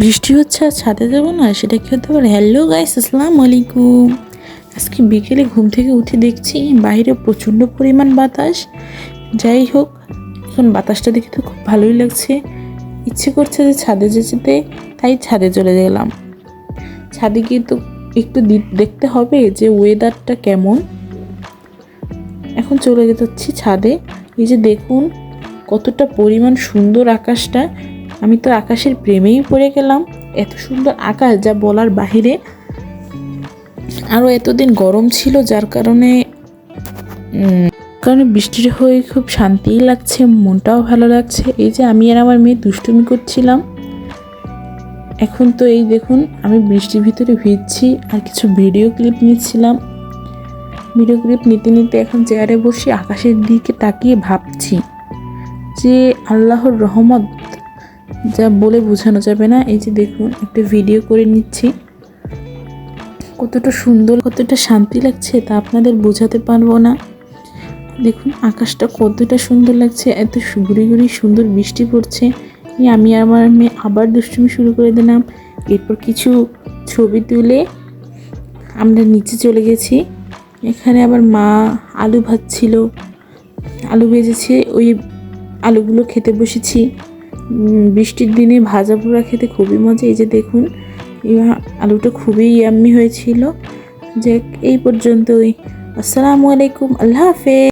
বৃষ্টি হচ্ছে, আর ছাদে যাব না সেটা কি হতে পারে? হ্যালো গাইস আসসালামু আলাইকুম। আজকে বিকেলে ঘুম থেকে উঠে দেখছি বাইরে প্রচণ্ড পরিমাণ বাতাস। যাই হোক, এখন বাতাসটা দেখে তো খুব ভালোই লাগছে। ইচ্ছে করছে যে ছাদে যেতে, তাই ছাদে চলে গেলাম। ছাদে গিয়ে তো একটু দেখতে হবে যে ওয়েদারটা কেমন। এখন চলে যাচ্ছি ছাদে। এই যে দেখুন, কতটা পরিমাণ সুন্দর আকাশটা। আমি তো আকাশের প্রেমেই পড়ে গেলাম। এত সুন্দর আকাশ যা বলার বাহিরে। আরও এতদিন গরম ছিল, যার কারণে কারণে বৃষ্টির হয়ে খুব শান্তিই লাগছে, মনটাও ভালো লাগছে। এই যে আমি আর আমার মেয়ে দুষ্টুমি করছিলাম। এখন তো এই দেখুন, আমি বৃষ্টির ভিতরে ভিজছি, আর কিছু ভিডিও ক্লিপ নিচ্ছিলাম। ভিডিও ক্লিপ নিতে নিতে এখন চেয়ারে বসে আকাশের দিকে তাকিয়ে ভাবছি যে আল্লাহর রহমত যা বলে বোঝানো যাবে না। এই যে দেখুন, একটা ভিডিও করে নিচ্ছি। কতটা সুন্দর, কতটা শান্তি লাগছে তা আপনাদের বোঝাতে পারব না। দেখুন, আকাশটা কতটা সুন্দর লাগছে, এত গুড়ি গুড়ি সুন্দর বৃষ্টি পড়ছে। আমি আমার মেয়ে আবার দুষ্টুমি শুরু করে দিলাম। এরপর কিছু ছবি তুলে আমরা নিচে চলে গেছি। এখানে আবার মা আলু ভাজছিল। আলু ভেজেছে, ওই আলুগুলো খেতে বসেছি। বৃষ্টির দিনে ভাজা পোড়া খেতে খুবই মজা। এই যে দেখুন আলুটা খুবই ইয়াম্মি হয়েছিল। যে এই পর্যন্তই। আসসালামু আলাইকুম, আল্লাহ হাফেজ।